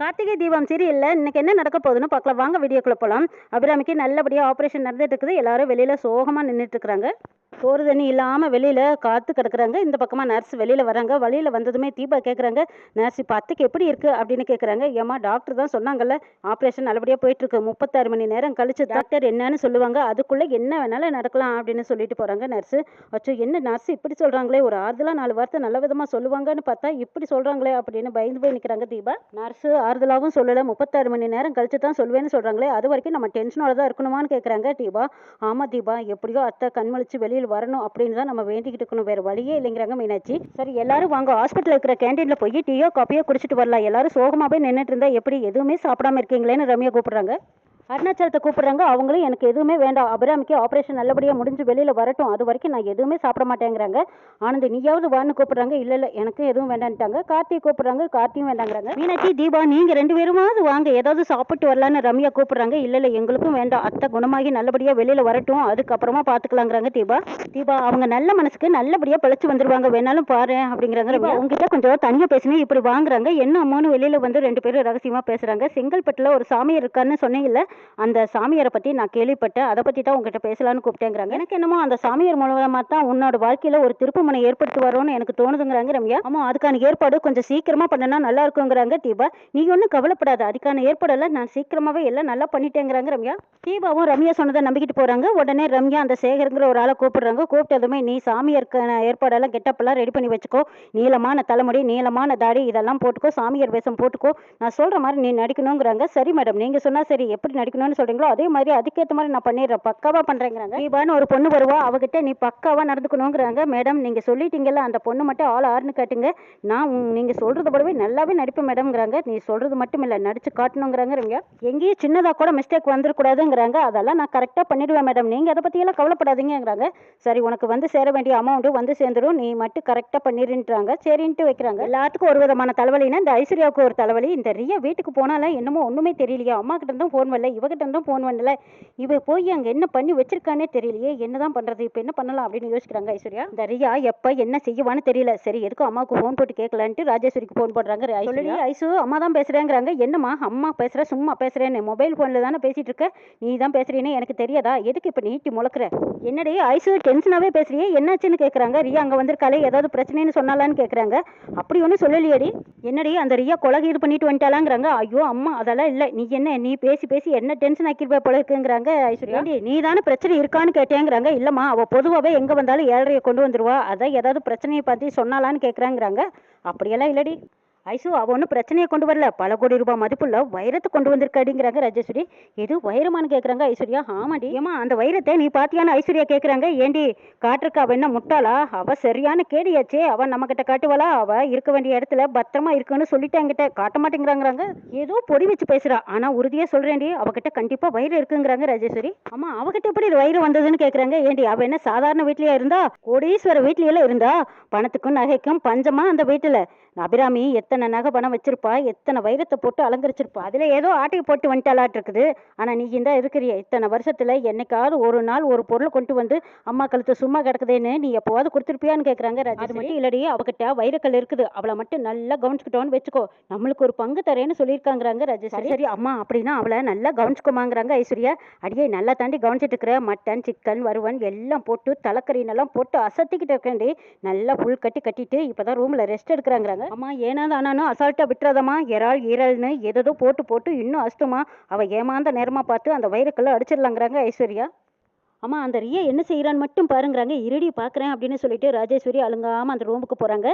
கார்த்திகை தீபம் சீரியல்ல இன்னைக்கு என்ன நடக்க போகுதுன்னு பார்க்கலாம். வாங்க வீடியோக்குள்ள போகலாம் அபிராமிக்கு நல்லபடியாக ஆப்ரேஷன் நடந்துட்டு இருக்குது. எல்லாரும் வெளியில சோகமாக நின்றுட்டு இருக்கிறாங்க. சோறு தண்ணி இல்லாமல் வெளியில காத்து கிடக்குறாங்க. இந்த பக்கமாக நர்ஸ் வெளியில வராங்க வழியில வந்ததுமே தீபா கேட்குறாங்க நர்ஸ் இப்போ அத்தைக்கு எப்படி இருக்கு? அப்படின்னு கேட்குறாங்க ஏமா டாக்டர் தான் சொன்னாங்கல்ல ஆப்ரேஷன் நல்லபடியாக போயிட்டு இருக்கு முப்பத்தாறு மணி நேரம் கழிச்சு டாக்டர் என்னன்னு சொல்லுவாங்க. அதுக்குள்ள என்ன வேணாலும் நடக்கலாம் அப்படின்னு சொல்லிட்டு போறாங்க நர்ஸ் அச்சோ என்ன நர்ஸ் இப்படி சொல்றாங்களே? ஒரு ஆறுதலாக நாலு வார்த்தை நல்ல விதமா சொல்லுவாங்கன்னு பார்த்தா இப்படி சொல்றாங்களே? அப்படின்னு பயந்து போய் நிற்கிறாங்க தீபா. நர்ஸ் ஆறுதலாகவும் சொல்லலை. முப்பத்தாறு மணி நேரம் கழிச்சு தான் சொல்லுவேன்னு சொல்றாங்களே அது வரைக்கும் நம்ம டென்ஷனோட தான் இருக்கணுமான்னு கேட்குறாங்க தீபா. ஆமா தீபா எப்படியோ அத்தை கண்மழிச்சு வெளியில் வரணும் அப்படின்னு தான் நம்ம வேண்டிக்கிட்டு இருக்கணும். வேறு வழியே இல்லைங்கிறாங்க மீனாட்சி. சரி எல்லாரும் வாங்க. ஹாஸ்பிட்டல் இருக்கிற கேண்டீனில் போய் டீயோ காப்பியோ குடிச்சிட்டு வரலாம். எல்லாரும் சோகமாக போய் நின்றுட்டு இருந்தால் எப்படி? எதுவுமே சாப்பிடாம இருக்கீங்களேன்னு ரம்யா கூப்பிட்றாங்க. அருணாச்சலத்தை கூப்பிடுறாங்க அவங்களும் எனக்கு எதுவுமே வேண்டாம். அபிராமிக்கு ஆப்ரேஷன் நல்லபடியாக முடிஞ்சு வெளியில் வரட்டும். அது வரைக்கும் நான் எதுவுமே சாப்பிட மாட்டேங்கிறாங்க. ஆனந்த் நீயாவது வான்னு கூப்பிடுறாங்க. இல்லை இல்லை எனக்கு எதுவும் வேண்டான்ட்டாங்க. கார்த்தி கூப்பிடுறாங்க. கார்த்தியும் வேண்டாங்கிறாங்க. மீனாட்சி தீபா நீங்கள் ரெண்டு பேருமாவது வாங்க. ஏதாவது சாப்பிட்டு வரலான்னு ரம்யா கூப்பிடுறாங்க. இல்லை இல்லை எங்களுக்கும் வேண்டாம். அத்தை குணமாகி நல்லபடியாக வெளியில் வரட்டும். அதுக்கப்புறமா பார்த்துக்கலாங்கிறாங்க தீபா. தீபா அவங்க நல்ல மனசுக்கு நல்லபடியாக பிழைச்சு வந்துருவாங்க. வேணாலும் பாரு அப்படிங்கிறாங்க ரம்யா. உங்ககிட்ட கொஞ்சம் தனியாக பேசினே இப்படி வாங்குறாங்க. என்ன அம்மானு வெளியில் வந்து ரெண்டு பேரும் ரகசியமாக பேசுகிறாங்க செங்கல்பட்டில் ஒரு சாமியார் இருக்காருன்னு சொன்னீங்கல்ல அந்த சாமியாரை பற்றி நான் கேள்விப்பட்டேன். அதை பற்றி தான் உங்ககிட்ட பேசலாம்னு கூப்பிட்டேங்கிறாங்க. எனக்கு என்னமோ அந்த சாமியார் மூலமாக தான் உன்னோட வாழ்க்கையில் ஒரு திருப்புமுனை ஏற்படுத்துவாரோன்னு எனக்கு தோணுதுங்கிறாங்க ரம்யா. ஆமாம் அதுக்கான ஏற்பாடு கொஞ்சம் சீக்கிரமாக பண்ணனா நல்லா இருக்குங்கிறாங்க தீபா. நீ ஒன்றும் கவலைப்படாத. அதுக்கான ஏற்பாடெல்லாம் நான் சீக்கிரமாகவே எல்லாம் நல்லா பண்ணிட்டேங்கிறாங்க ரம்யா. தீபாவும் ரம்யா சொன்னதை நம்பிக்கிட்டு போகிறாங்க உடனே ரம்யா அந்த சேகருங்கிற ஒரு ஆளை கூப்பிடுறாங்க. கூப்பிட்டதுமே நீ சாமியாருக்கான ஏற்பாடெல்லாம் கெட்டப்பெல்லாம் ரெடி பண்ணி வச்சுக்கோ. நீளமான தலைமுடி நீளமான தாடி இதெல்லாம் போட்டுக்கோ. சாமியார் வேஷம் போட்டுக்கோ. நான் சொல்கிற மாதிரி நீ நடிக்கணுங்கிறாங்க. சரி மேடம் நீங்கள் சொன்னால் சரி. எப்படி படிக்கணும்னு சொல்கிறீங்களோ அதே மாதிரி அதுக்கேற்ற மாதிரி நான் பண்ணிடுறேன். பக்காவாக பண்ணுறேங்கிறாங்க தீபான்னு ஒரு பொண்ணு வருவா அவகிட்ட நீ பக்காவாக நடந்துக்கணுங்கிறாங்க. மேடம் நீங்கள் சொல்லிட்டீங்கல்ல அந்த பொண்ணு மட்டும் ஆள் ஆறுன்னு கேட்டுங்க. நான் நீங்கள் சொல்கிறது போலவே நல்லாவே நடிப்பேன் மேடம்ங்கிறாங்க. நீ சொல்கிறது மட்டும் இல்லை நடிச்சு காட்டணுங்கிறாங்க எங்கேயும் சின்னதாக கூட மிஸ்டேக் வந்துடக்கூடாதுங்கிறாங்க அதெல்லாம் நான் கரெக்டாக பண்ணிடுவேன் மேடம். நீங்கள் அதை பற்றியெல்லாம் கவலைப்படாதீங்கங்கிறாங்க. சரி உனக்கு வந்து சேர வேண்டிய அமௌண்ட்டு வந்து சேர்ந்துடும் நீ மட்டும் கரெக்டாக பண்ணிடுன்றாங்க சரின்ட்டு வைக்கிறாங்க. எல்லாத்துக்கும் ஒரு விதமான தலைவலின்னா இந்த ஐஸ்வர்யாவுக்கு ஒரு தலைவலி. இந்த ரியா வீட்டுக்கு போனாலும் என்னமோ ஒன்றுமே தெரியலையா? அம்மா கிட்ட இருந்தும் ஃபோன் வரல. இவகிட்ட இருந்தும் ஃபோன் பண்ணல. இவ போய் அங்கே என்ன பண்ணி வச்சிருக்கானே தெரியலையே. என்னதான் பண்ணுறது இப்போ என்ன பண்ணலாம் அப்படின்னு யோசிக்கிறாங்க ஐஸ்வர்யா. இந்த ரியா எப்போ என்ன செய்வான்னு தெரியல. சரி எதுக்கும் அம்மாவுக்கு ஃபோன் போட்டு கேட்கலான்ட்டு ராஜேஸ்வரிக்கு ஃபோன் போடுறாங்க சொல்லி ஐசு அம்மா தான் பேசுகிறேங்கிறாங்க என்னம்மா அம்மா பேசுகிற சும்மா பேசுகிறேன்னு மொபைல் ஃபோனில் தானே பேசிகிட்டு இருக்க? நீ தான் பேசுறீன்னு எனக்கு தெரியாதா? எதுக்கு இப்போ நீட்டி முழக்கிற? என்னடி ஐசு டென்ஷனாகவே பேசுறியே? என்னாச்சுன்னு கேட்குறாங்க ரியா அங்கே வந்திருக்காளே ஏதாவது பிரச்சனைன்னு சொன்னாலான்னு கேட்குறாங்க அப்படி ஒன்றும் சொல்லலையடி. என்னடி அந்த ரியா கொலகை இது பண்ணிட்டு வந்துட்டாலாங்கிறாங்க ஐயோ அம்மா அதெல்லாம் இல்லை. நீ என்ன நீ பேசி பேசி என்ன டென்ஷன் ஆக்கிருப்ப போல இருக்குங்கிறாங்க ஐஸ்வர்யா. நீ தானே பிரச்சனை இருக்கான்னு கேட்டேங்கிறாங்க. இல்லம்மா அவ பொதுவாகவே எங்கே வந்தாலும் ஏழரையை கொண்டு வந்துருவா. அதான் ஏதாவது பிரச்சனையை பற்றி சொன்னாலான்னு கேட்குறாங்கிறாங்க அப்படியெல்லாம் இல்லடி. ஐசு அவ ஒன்றும் பிரச்சனையை கொண்டு வரல. பல கோடி ரூபாய் மதிப்புள்ள வைரத்தை கொண்டு வந்திருக்காடிங்கிறாங்க ராஜேஸ்வரி. எது வைரமான்னு கேட்குறாங்க ஐஸ்வர்யா? ஆமாடி ஏமா அந்த வைரத்தை நீ பாத்தியான்னு ஐஸ்வர்யா கேட்குறாங்க ஏண்டி காட்டுறக்கு அவ என்ன முட்டாளா? அவ சரியான கேடியாச்சே. அவ நம்ம கிட்ட காட்டுவாளா? அவ இருக்க வேண்டிய இடத்துல பத்திரமா இருக்குன்னு சொல்லிட்டு என்கிட்ட. காட்ட மாட்டேங்கிறாங்கிறாங்க. ஏதோ பொடி வச்சு பேசுறா. ஆனா உறுதியா சொல்றேன்டி அவகிட்ட கண்டிப்பா வைரம் இருக்குங்கிறாங்க ராஜேஸ்வரி. ஆமா அவகிட்ட எப்படி வயிறு வைரம் வந்ததுன்னு கேக்குறாங்க? ஏண்டி அவ என்ன சாதாரண வீட்லயா இருந்தா? கோடீஸ்வர வீட்லயெல்லாம் இருந்தா? பணத்துக்கும் நகைக்கும் பஞ்சமா அந்த வீட்டுல. அபிராமி எத்தனை நகை பணம் வச்சிருப்பா? எத்தனை வைரத்தை போட்டு அலங்கரிச்சிருப்பா? அதுல ஏதோ ஆட்டையை போட்டு வந்துட்டாலாட்டு இருக்குது ஆனா நீ இந்த இருக்கிறிய. இத்தனை வருஷத்துல என்னைக்காவது ஒரு நாள் ஒரு பொருள் கொண்டு வந்து அம்மா கழுத்து சும்மா கிடக்குதேன்னு நீ எப்போவாவது கொடுத்துருப்பியான்னு கேக்குறாங்க அது மட்டும் இல்லடி அவகிட்ட வைரக்கல் இருக்குது. அவளை மட்டும் நல்லா கவனிச்சுக்கிட்டோன்னு வச்சுக்கோ. நம்மளுக்கு ஒரு பங்கு தரேன்னு சொல்லியிருக்காங்கிறாங்க ராஜேஸ்வரி சரி. அம்மா அப்படின்னா அவளை நல்லா கவனிச்சுக்கோமாங்கிறாங்க ஐஸ்வர்யா. அடியே நல்லா தாண்டி கவனிச்சிட்டு இருக்கிற மட்டன் சிக்கன் வறுவன் எல்லாம் போட்டு தலைக்கறினெல்லாம் போட்டு அசத்திக்கிட்டு இருக்கேன்டி. நல்லா புல் கட்டி கட்டிட்டு இப்பதான் ரூம்ல ரெஸ்ட் எடுக்கிறாங்கிறாங்க. அம்மா ஏனாது அசால்ட்டா விட்டுறதம்மா. இறால் ஈரல்னு எதோ போட்டு போட்டு இன்னும் அஷ்டமா அவ ஏமாந்த நேரமா பார்த்து அந்த வைரக்கல்ல அடிச்சிடலாங்கிறாங்க ஐஸ்வர்யா. அம்மா அந்த ரியா என்ன செய்கிறான்னு மட்டும் பாருங்கிறாங்க. இருடி பார்க்குறேன் அப்படின்னு சொல்லிட்டு ராஜேஸ்வரி அழுங்காமல் அந்த ரூமுக்கு போகிறாங்க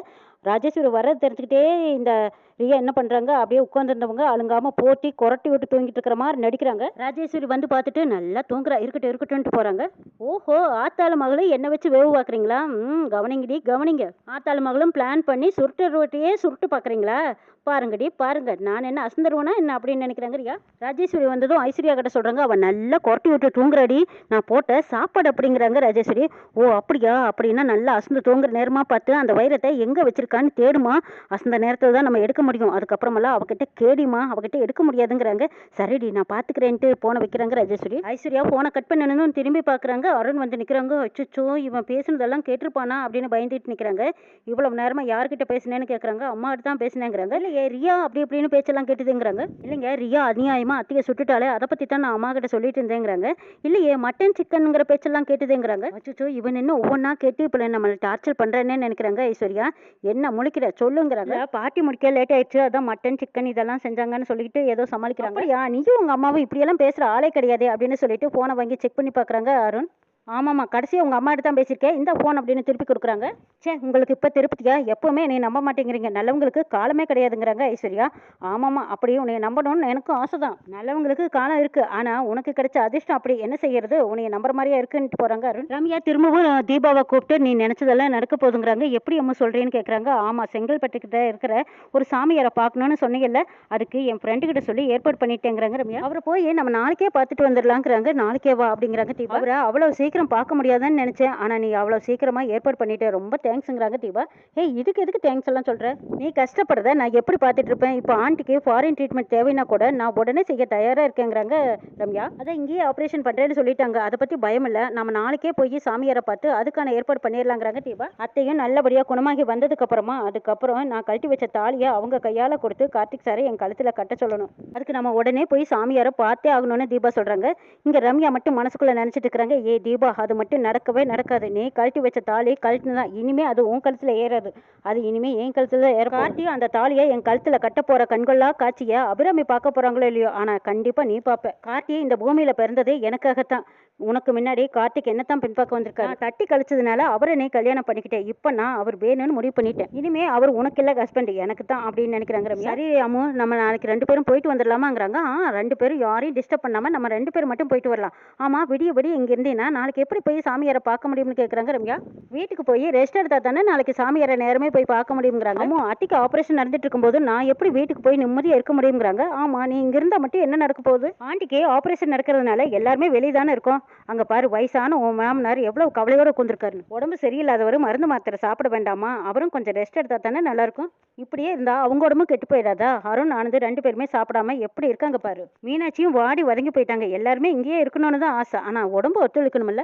ராஜேஸ்வரி வர்றது தெரிஞ்சுக்கிட்டே இந்த ரியா என்ன பண்ணுறாங்க அப்படியே உட்காந்துருந்தவங்க அழுங்காமல் போட்டி குரட்டி விட்டு தூங்கிட்டு இருக்கிற மாதிரி நடிக்கிறாங்க. ராஜேஸ்வரி வந்து பார்த்துட்டு நல்லா தூங்குறா இருக்கட்டும் இருக்கட்டும்ட்டு போகிறாங்க ஓஹோ ஆத்தாள மகளும் என்னை வச்சு வேவு பார்க்குறீங்களா? ம் கவனிங்கடி கவனிங்க. ஆத்தாள மகளும் பிளான் பண்ணி சுருட்டு ரோட்டையே சுருட்டு பார்க்குறீங்களா? பாருங்கடி பாருங்க. நான் என்ன அசந்தருவனா என்ன அப்படின்னு நினைக்கிறாங்க ரியா. ராஜேஸ்வரி வந்ததும் ஐஸ்வர்யா கிட்ட சொல்றாங்க அவ நல்லா குரட்டி விட்டு தூங்குறாடி நான் போட்ட சாப்பாடு அப்படிங்கிறாங்க ராஜேஸ்வரி. ஓ அப்படியா? அப்படின்னா நல்லா அசந்து தூங்குற நேரமா பார்த்து அந்த வைரத்தை எங்க வச்சிருக்கான்னு தேடுமா? அசந்த நேரத்துல தான் நம்ம எடுக்க முடியும். அதுக்கப்புறமெல்லாம் அவகிட்ட கேடிமா அவகிட்ட எடுக்க முடியாதுங்கிறாங்க. சரிடி நான் பார்த்துக்கிறேன்ட்டு போன வைக்கிறாங்க ராஜேஸ்வரி. ஐஸ்வர்யா போனை கட் பண்ணணும் திரும்பி பாக்குறாங்க. அருண் வந்து நிக்கிறாங்க. அச்சோ இவன் பேசுனதெல்லாம் கேட்டிருப்பானா அப்படின்னு பயந்துட்டு நிற்கிறாங்க இவ்வளவு நேரமா யார்கிட்ட பேசினேன்னு கேட்குறாங்க அம்மா தான் பேசினேங்கிறாங்க. இல்லை இல்லையே ரியா அப்படி இப்படின்னு பேச்செல்லாம் கேட்டுதுங்கிறாங்க. இல்லைங்க ரியா அநியாயமா அத்தியை சுட்டுட்டாலே அதை பற்றி தான் நான் அம்மா கிட்ட சொல்லிட்டு இருந்தேங்கிறாங்க. இல்லையே மட்டன் சிக்கனுங்கிற பேச்செல்லாம் கேட்டுதுங்கிறாங்க. அச்சோ இவன் என்ன ஒவ்வொன்றா கேட்டு இப்போ நம்மளை டார்ச்சர் பண்ணுறேன்னு நினைக்கிறாங்க ஐஸ்வர்யா. என்ன முழிக்கிற? சொல்லுங்கிறாங்க. பாட்டி முடிக்க லேட் ஆயிடுச்சு அதான் மட்டன் சிக்கன் இதெல்லாம் செஞ்சாங்கன்னு சொல்லிட்டு ஏதோ சமாளிக்கிறாங்க. யா நீயும் உங்கள் அம்மாவும் இப்படியெல்லாம் பேசுகிற ஆளே கிடையாது அப்படின்னு சொல்லிட்டு ஃபோனை வாங்கி செக் பண்ணி பார்க்குறாங்க அருண். ஆமாம்மா கடைசியாக உங்கள் அம்மாட்ட தான் பேசியிருக்கேன். இந்த ஃபோன் அப்படின்னு திருப்பி கொடுக்குறாங்க. சே உங்களுக்கு இப்போ திருப்தியா? எப்போவுமே நீ நம்ப மாட்டேங்கிறீங்க. நல்லவங்களுக்கு காலமே கிடையாதுங்கிறாங்க ஐஸ்வர்யா. ஆமாம்மா அப்படியே உன்னை நம்பணும்னு எனக்கும் ஆசை தான் நல்லவங்களுக்கு காலம் இருக்குது ஆனால் உனக்கு கிடைச்ச அதிர்ஷ்டம் அப்படி என்ன செய்யறது? உன்னை நம்புற மாதிரியே இருக்குன்ட்டு போகிறாங்க அருண். ரம்யா திரும்பவும் தீபாவை கூப்பிட்டு நீ நினச்சதெல்லாம் நடக்க போதுங்கிறாங்க எப்படி அம்மா சொல்கிறேன்னு கேட்குறாங்க ஆமாம் செங்கல்பட்டுக்கிட்ட இருக்கிற ஒரு சாமியாரை பார்க்கணுன்னு சொன்னீங்கல்ல அதுக்கு என் ஃப்ரெண்டுக்கிட்ட சொல்லி ஏற்பாடு பண்ணிட்டேங்கிறாங்க ரம்யா. அவரை போய் நம்ம நாளைக்கே பார்த்துட்டு வந்துடலாங்கிறாங்க. நாளைக்கே வா அப்படிங்கிறாங்க தீபா. அவரை அவ்வளோ சீக்கிரம் சீக்கிரம் பார்க்க முடியாதுன்னு நினச்சேன். ஆனால் நீ அவ்வளோ சீக்கிரமாக ஏற்பாடு பண்ணிட்டே. ரொம்ப தேங்க்ஸுங்கிறாங்க தீபா. ஹே இதுக்கு எதுக்கு தேங்க்ஸ் எல்லாம் சொல்கிற நீ கஷ்டப்படுறத நான் எப்படி பார்த்துட்டு இருப்பேன்? இப்போ ஆண்டிக்கு ஃபாரின் ட்ரீட்மெண்ட் தேவைன்னா கூட நான் உடனே செய்ய தயாராக இருக்கேங்கிறாங்க ரம்யா. அதான் இங்கேயே ஆப்ரேஷன் பண்ணுறேன்னு சொல்லிட்டாங்க. அதை பற்றி பயம் இல்லை. நம்ம நாளைக்கே போய் சாமியாரை பார்த்து அதுக்கான ஏற்பாடு பண்ணிடலாங்கிறாங்க தீபா. அத்தையும் நல்லபடியாக குணமாகி வந்ததுக்கப்புறமா அதுக்கப்புறம் நான் கழட்டி வச்ச தாலியை அவங்க கையால் கொடுத்து கார்த்திக் சாரை என் கழுத்தில் கட்ட சொல்லணும். அதுக்கு நம்ம உடனே போய் சாமியாரை பார்த்தே ஆகணும்னு தீபா சொல்கிறாங்க இங்கே ரம்யா மட்டும் மனசுக்குள்ளே நினச்சிட்டு இருக்கிறாங்க. ஏ தீபா அது மட்டும் நடக்கவே நடக்காது. நீ கழட்டி வச்ச தாலி கழட்டினு தான் இனிமே அது உன் கழுத்தில் ஏறாது. அது இனிமே என் கழுத்தில் ஏற காட்டி அந்த தாலியை என் கழுத்தில் கட்ட போகிற கண்கொள்ளா காட்சியை அபிராமி பார்க்க போகிறாங்களோ இல்லையோ? ஆனால் கண்டிப்பாக நீ பார்ப்ப. கார்த்தி இந்த பூமியில் பிறந்தது எனக்காகத்தான். உனக்கு முன்னாடி கார்த்திக் என்னத்தான் பின்பாக்க வந்திருக்காரு. தட்டி கழிச்சதுனால அவரை நீ கல்யாணம் பண்ணிக்கிட்டேன். இப்போ நான் அவர் வேணும்னு முடிவு பண்ணிட்டேன். இனிமே அவர் உனக்கு இல்லை ஹஸ்பண்ட் எனக்கு தான் அப்படின்னு நினைக்கிறாங்க. சரி அம்மு நம்ம நாளைக்கு ரெண்டு பேரும் போயிட்டு வந்துடலாமாங்கிறாங்க. ஆ ரெண்டு பேரும் யாரையும் டிஸ்டர்ப் பண்ணாம நம்ம ரெண்டு பேரும் மட்டும் போயிட்டு வரலாம். ஆமா விடிய விடிய இங்க இருந்தீங்கன்னா நாளைக்கு எப்படி போய் சாமியாரை பார்க்க முடியும்னு கேட்குறாங்க ரம்யா? வீட்டுக்கு போய் ரெஸ்ட் எடுத்தா தானே நாளைக்கு சாமியாரை நேரமே போய் பார்க்க முடியுங்கிறாங்க அம்மா அத்திக்கு ஆபரேஷன் நடந்துட்டு இருக்கும்போது நான் எப்படி வீட்டுக்கு போய் நிம்மதியா இருக்க முடியுங்கிறாங்க ஆமா நீ இங்க இருந்தா மட்டும் என்ன நடக்க போகுது? ஆண்டிக்கு ஆபரேஷன் நடக்கிறதுனால எல்லாருமே வெளியே தானே இருக்கோம். அங்க பாரு வயசான உன் மாமனார் எவ்வளவு கவலையோட உட்காந்துருக்காரு உடம்பு சரியில்லாதவர் மருந்து மாத்திரை சாப்பிட வேண்டாமா? அவரும் கொஞ்சம் ரெஸ்ட் எடுத்தா தானே நல்லா இருக்கும். இப்படியே இருந்தா அவங்க உடம்பும் கெட்டு போயிடாதா? அருண் ஆனந்து ரெண்டு பேருமே சாப்பிடாம எப்படி இருக்காங்க பாரு. மீனாட்சியும் வாடி வதங்கி போயிட்டாங்க. எல்லாருமே இங்கேயே இருக்கணும்னு தான் ஆசை. ஆனா உடம்பு ஒத்துழைக்கணும்ல.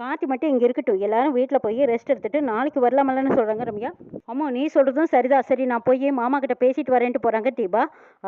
கார்த்தி மட்டும் இங்கே இருக்கட்டும். எல்லாரும் வீட்டில் போய் ரெஸ்ட் எடுத்துட்டு நாளைக்கு வரலாமலன்னு சொல்கிறாங்க ரம்யா. அம்மா நீ சொல்கிறதும் சரிதான். சரி நான் போய் மாமா கிட்ட பேசிட்டு வரேன்ட்டு போகிறாங்க தீபா.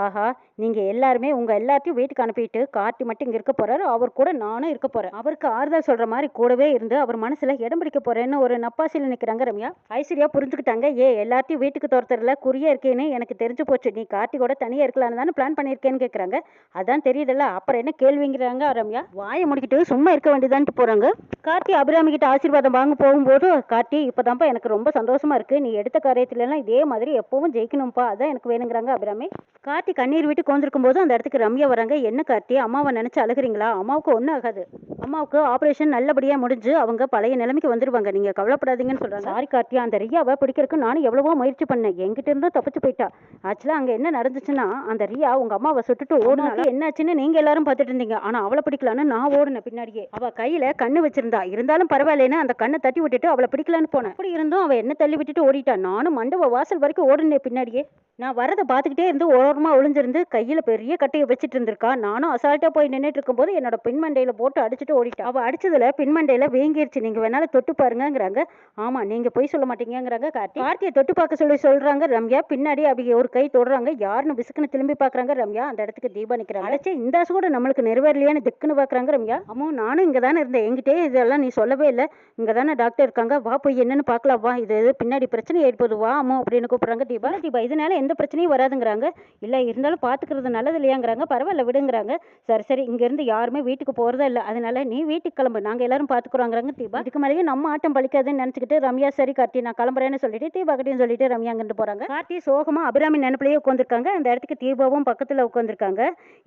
ஆஹா நீங்கள் எல்லாருமே உங்கள் எல்லாத்தையும் வீட்டுக்கு அனுப்பிட்டு கார்த்தி மட்டும் இங்கே இருக்க போகிறாரு அவர் கூட நானும் இருக்க போகிறேன் அவருக்கு ஆறுதல் சொல்கிற மாதிரி கூடவே இருந்து அவர் மனசில் இடம் பிடிக்க போகிறேன்னு ஒரு நப்பாசியில் நிற்கிறாங்க ரம்யா. ஐஸ்வர்யா புரிஞ்சுக்கிட்டாங்க. ஏ எல்லாத்தையும் வீட்டுக்கு துரத்துறதுல குறியா இருக்கேன்னு எனக்கு தெரிஞ்சு போச்சு. நீ கார்த்தி கூட தனியாக இருக்கலான்னு தானே பிளான் பண்ணியிருக்கேன்னு கேட்குறாங்க அதான் தெரியுதுல்ல. அப்புறம் என்ன கேள்விங்கிறாங்க ரம்யா? வாயை முடிக்கிட்டு சும்மா இருக்க வேண்டியதான்ட்டு போகிறாங்க கார்த்தி அபிராமி கிட்ட ஆசீர்வாதம் வாங்க போகும்போது கார்த்தி இப்பதான்ப்பா எனக்கு ரொம்ப சந்தோஷமா இருக்கு. நீ எடுத்த காரியத்துல எல்லாம் இதே மாதிரி எப்பவும் ஜெயிக்கணும்ப்பா. அதான் எனக்கு வேணுங்கிறாங்க அபிராமி. கார்த்தி கண்ணீர் விட்டு கோந்திருக்கும் போது அந்த இடத்துக்கு ரம்யா வராங்க. என்ன கார்த்தி அம்மாவை நினைச்சு அழுகுறீங்களா? அம்மாவுக்கு ஒன்றும் ஆகாது. அம்மாவுக்கு ஆபரேஷன் நல்லபடியா முடிஞ்சு அவங்க பழைய நிலைமைக்கு வந்துருவாங்க. நீங்க கவலைப்படாதீங்கன்னு சொல்றாங்க. சாரி கார்த்தி அந்த ரியாவை பிடிக்கிறதுக்கு நானும் எவ்வளவோ முயற்சி பண்ணேன். என்கிட்ட இருந்தும் தப்பிச்சு போயிட்டா. ஆக்சுவலா அங்க என்ன நடந்துச்சுன்னா அந்த ரியா உங்க அம்மாவை சுட்டுட்டு ஓடுனால என்னாச்சுன்னு நீங்க எல்லாரும் பார்த்துட்டு இருந்தீங்க. ஆனா அவளை பிடிக்கலான்னு நான் ஓடுனேன் பின்னாடியே. அவ கையில கண்ணு வச்சிருந்தா. இருந்தாலும் பரவாயில்லைன்னு அந்த கண்ணை தட்டி விட்டுட்டு அவளை பிடிக்கலான்னு போனேன். அப்படி இருந்தும் அவ என்ன தள்ளி விட்டுட்டு ஓடிட்டான் நானும் மண்டப வாசல் வரைக்கும் ஓடினே பின்னாடியே. நான் வரதை பார்த்துக்கிட்டே இருந்து ஓரமா ஒளிஞ்சிருந்து கையில பெரிய கட்டையை வச்சுட்டு இருந்திருக்கா. நானும் அசால்ட்டா போய் நின்றுட்டு இருக்கும்போது என்னோட பின்மண்டையில போட்டு அடிச்சுட்டு ஓடிட்டா. அவ அடிச்சதுல பின்மண்டையில வீங்கிருச்சு. நீங்க வேணாலும் தொட்டு பாருங்கங்கிறாங்க. ஆமா நீங்க போய் சொல்ல மாட்டீங்கிறாங்க கார்த்தி. கார்த்தியை தொட்டு பார்க்க சொல்லி சொல்றாங்க ரம்யா. பின்னாடி அப்படி ஒரு கை தொடுறாங்க. யாருன்னு விசுக்குன்னு திரும்பி பாக்குறாங்க ரம்யா. அந்த இடத்துக்கு தீபா நிக்கிறாங்க. அழைச்சி இந்த கூட நம்மளுக்கு நிறைவேறலையான்னு திக்குன்னு பாக்குறாங்க ரம்யா. அம்மா நானும் இங்க தானே இருந்தேன். எங்கிட்டே இதெல்லாம் நீ சொல்லவே இல்லை. இங்க தானே டாக்டர் இருக்காங்க. வா போய் என்னன்னு பார்க்கலாம். வா இது பின்னாடி பிரச்சனை ஏற்படுது வா அம்மா அப்படின்னு கூப்பிடுறாங்க. தீபா தீபா இதனால எந்த பிரச்சனையும் வராதுங்கிறாங்க. இல்லை இருந்தாலும் பார்த்துக்கிறது நல்லது இல்லையாங்கிறாங்க. பரவாயில்ல விடுங்கிறாங்க. சரி சரி இங்கேருந்து யாருமே வீட்டுக்கு போகிறதா இல்லை. அதனால நீ வீட்டுக்கு கிளம்பு. நாங்கள் எல்லாரும் பார்த்துக்குறோங்கிறாங்க தீபா இதுக்கு மேலேயும் நம்ம ஆட்டம் பழிக்காதுன்னு நினச்சிக்கிட்டு ரம்யா சரி கார்த்தி நான் கிளம்புறேன்னு சொல்லிட்டு தீபா கிட்டையும் சொல்லிட்டு ரம்யா அங்கிட்டு கார்த்தி சோகமா அபிராமி நினைப்பிலேயே உட்காந்துருக்காங்க அந்த இடத்துக்கு தீபாவும் பக்கத்தில் உட்காந்துருக்காங்க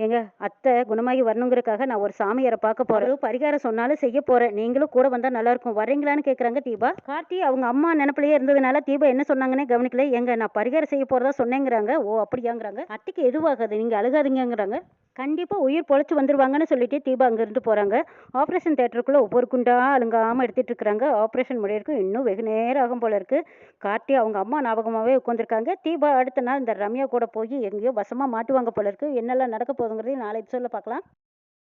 எங்க அத்தை குணமாகி வரணுங்கிறக்காக நான் ஒரு சாமியாரை பார்க்க போகிறேன் பரிகாரம் சொன்னாலும் செய்ய போகிறேன் நீங்கள் நீங்களும் கூட வந்தால் நல்லா இருக்கும். வரீங்களான்னு கேட்குறாங்க தீபா. கார்த்தி அவங்க அம்மா நினப்பிலேயே இருந்ததுனால தீபா என்ன சொன்னாங்கன்னே கவனிக்கல. எங்க நான் பரிகாரம் செய்ய போகிறதா சொன்னேங்கிறாங்க. ஓ அப்படியாங்கிறாங்க. அத்தைக்கு எதுவாகாது நீங்க அழுகாதீங்கங்கிறாங்க. கண்டிப்பாக உயிர் பொழைச்சி வந்துருவாங்கன்னு சொல்லிட்டு தீபா அங்கேருந்து இருந்து ஆப்ரேஷன் தேட்டருக்குள்ளே ஒவ்வொரு குண்டா அலுங்காம எடுத்துகிட்டு இருக்காங்க ஆப்ரேஷன் முடியிருக்கும் இன்னும் வெகு நேரம் ஆகும் போல இருக்குது கார்த்தி அவங்க அம்மா ஞாபகமாகவே உட்காந்துருக்காங்க தீபா அடுத்த நாள் இந்த ரம்யா கூட போய் எங்கேயோ வசமாக மாட்டுவாங்க போல இருக்கு. என்னெல்லாம் நடக்க போகுதுங்கிறதையும் நாளை சொல்ல பார்க்கலாம்.